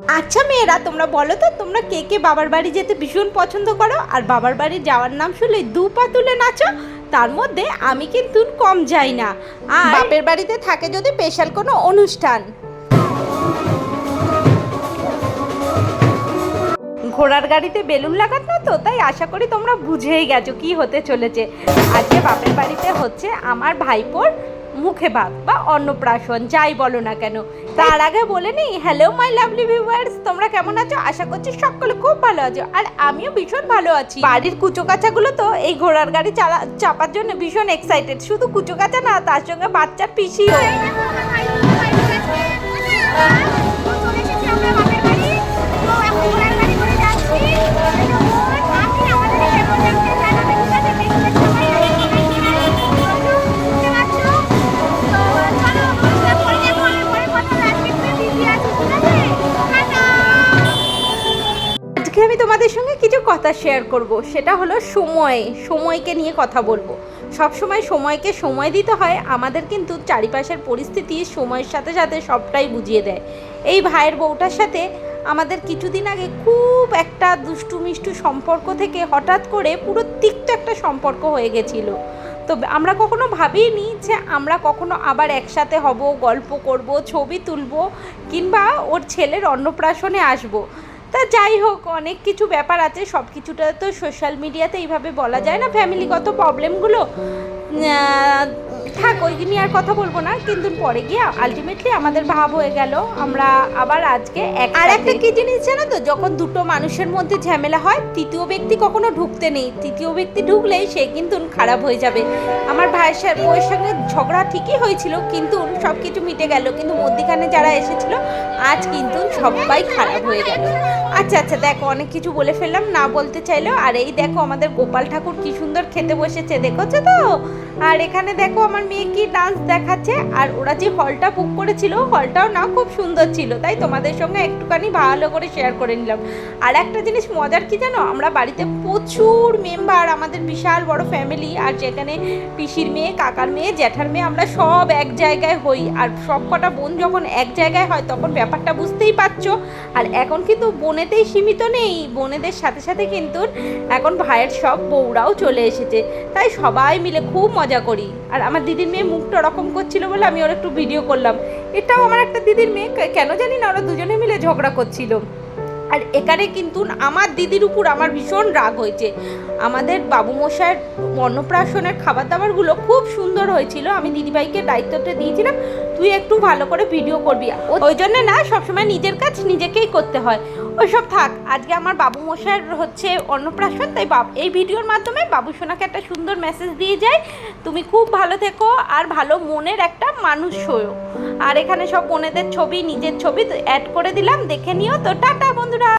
আচ্ছা মেয়েরা তোমরা বলো তো তোমরা কে কে বাবার বাড়ি যেতে ভীষণ পছন্দ করো? আর বাবার বাড়ি যাওয়ার নাম শুনলে দু পা তুলে নাচো তার মধ্যে আমি কিন্তু কম যাই না। আর বাপের বাড়িতে থাকে যদি স্পেশাল কোনো অনুষ্ঠান। ঘোড়ার গাড়িতে বেলুন লাগানো তো তাই আশা করি তোমরা বুঝেই গেছো কি হতে চলেছে। আজকে বাপের বাড়িতে হচ্ছে আমার ভাইপোর মুখে ভাত বা অন্নপ্রাশন, যাই বলো না কেন। তার আগে বলে নি হ্যালো মাই লাভলি ভিউয়ার্স তোমরা কেমন আছো? আশা করছি সকলে খুব ভালো আছো, আর আমিও ভীষণ ভালো আছি। বাড়ির কুচো কাচাগুলো তো এই ঘোড়ার গাড়ি চালা, চাপার জন্য ভীষণ এক্সাইটেড শুধু কুচো কাচা না, তার সঙ্গে বাচ্চার পিসিও। আজকে আমি তোমাদের সঙ্গে কিছু কথা শেয়ার করব। সেটা হলো সময়, সময়কে নিয়ে কথা বলব। সব সময় সময়কে সময় দিতে হয়, আমাদের কিন্তু চারিপাশের পরিস্থিতি সময়ের সাথে সাথে সবটাই বুঝিয়ে দেয়। এই ভাইয়ের বউটার সাথে আমাদের কিছুদিন আগে খুব একটা দুষ্টু মিষ্টু সম্পর্ক থেকে হঠাৎ করে পুরো তিক্ত একটা সম্পর্ক হয়ে গেছিল। তো আমরা কখনো ভাবিনি যে আমরা কখনো আবার একসাথে হব, গল্প করব, ছবি তুলবো কিংবা ওর ছেলের অন্নপ্রাশনে আসব। তা যাই হোক অনেক কিছু ব্যাপার আছে সব কিছুটা তো সোশ্যাল মিডিয়াতে এইভাবে বলা যায় না। ফ্যামিলিগত প্রবলেমগুলো থাক ওই নিয়ে আর কথা বলব না কিন্তু পরে গিয়ে আলটিমেটলি আমাদের ভাব হয়ে গেল। আমরা আবার আজকে আর একটা কি জিনিস জানো তো যখন দুটো মানুষের মধ্যে ঝামেলা হয় তৃতীয় ব্যক্তি কখনো ঢুকতে নেই। তৃতীয় ব্যক্তি ঢুকলেই সে কিন্তু খারাপ হয়ে যাবে। আমার ভাইয়ের বউয়ের সঙ্গে ঝগড়া ঠিকই হয়েছিল কিন্তু সব কিছু মিটে গেল। কিন্তু মধ্যিখানে যারা এসেছিল আজ কিন্তু সবাই খারাপ হয়ে গেল। আচ্ছা আচ্ছা দেখো, অনেক কিছু বলে ফেললাম, না বলতে চাইলেও। আর এই দেখো, আমাদের গোপাল ঠাকুর কি সুন্দর খেতে বসেছে, দেখেছ তো? আর এখানে দেখো, আমার মেয়ে কি ডান্স দেখাচ্ছে, আর ওরা যে হলটা বুক করেছিল হলটাও না খুব সুন্দর ছিল, তাই তোমাদের সঙ্গে একটুখানি ভালো করে শেয়ার করে নিলাম। আর একটা জিনিস মজার কি জানো, আমরা বাড়িতে প্রচুর মেম্বার আমাদের বিশাল বড় ফ্যামিলি আর যেখানে পিসির মেয়ে, কাকার মেয়ে, জ্যাঠার মেয়ে, আমরা সব এক জায়গায় হই। আর সব কটা বোন যখন এক জায়গায় হয়, তখন ব্যাপারটা বুঝতেই পারছ। আর এখন কিন্তু বোনেতেই সীমিত নেই। বোনেদের সাথে সাথে কিন্তু এখন ভাইয়ের সব বউরাও চলে এসেছে। তাই সবাই মিলে খুব মজা করি। আর আমার দিদির মেয়ে মুখটা ওরকম করছিল বলে আমি ওর একটু ভিডিও করলাম। এটাও আমার একটা দিদির মেয়ে। কেন জানি না, ওরা দুজনে মিলে ঝগড়া করছিল। আর এখানে কিন্তু আমার দিদির উপর আমার ভীষণ রাগ হয়েছে। আমাদের বাবু মশাইয়ের অন্নপ্রাশনের খাবার দাবারগুলো খুব সুন্দর হয়েছিল। আমি দিদিভাইকে দায়িত্বটা দিয়েছিলাম। তুই একটু ভালো করে ভিডিও করবি। ওই জন্য না, সবসময় নিজের কাজ নিজেকেই করতে হয়। ওইসব থাক, আজকে আমার বাবু মশাইয়ের হচ্ছে অন্নপ্রাশন, তাই বাব এই ভিডিওর মাধ্যমে বাবু সোনাকে একটা সুন্দর মেসেজ দিয়ে যায় তুমি খুব ভালো থেকো আর ভালো মনের একটা মানুষ হয়েও। আর এখানে সব বোনেদের ছবি, নিজের ছবি অ্যাড করে দিলাম, দেখে নিও। তো টাটা বন্ধুরা।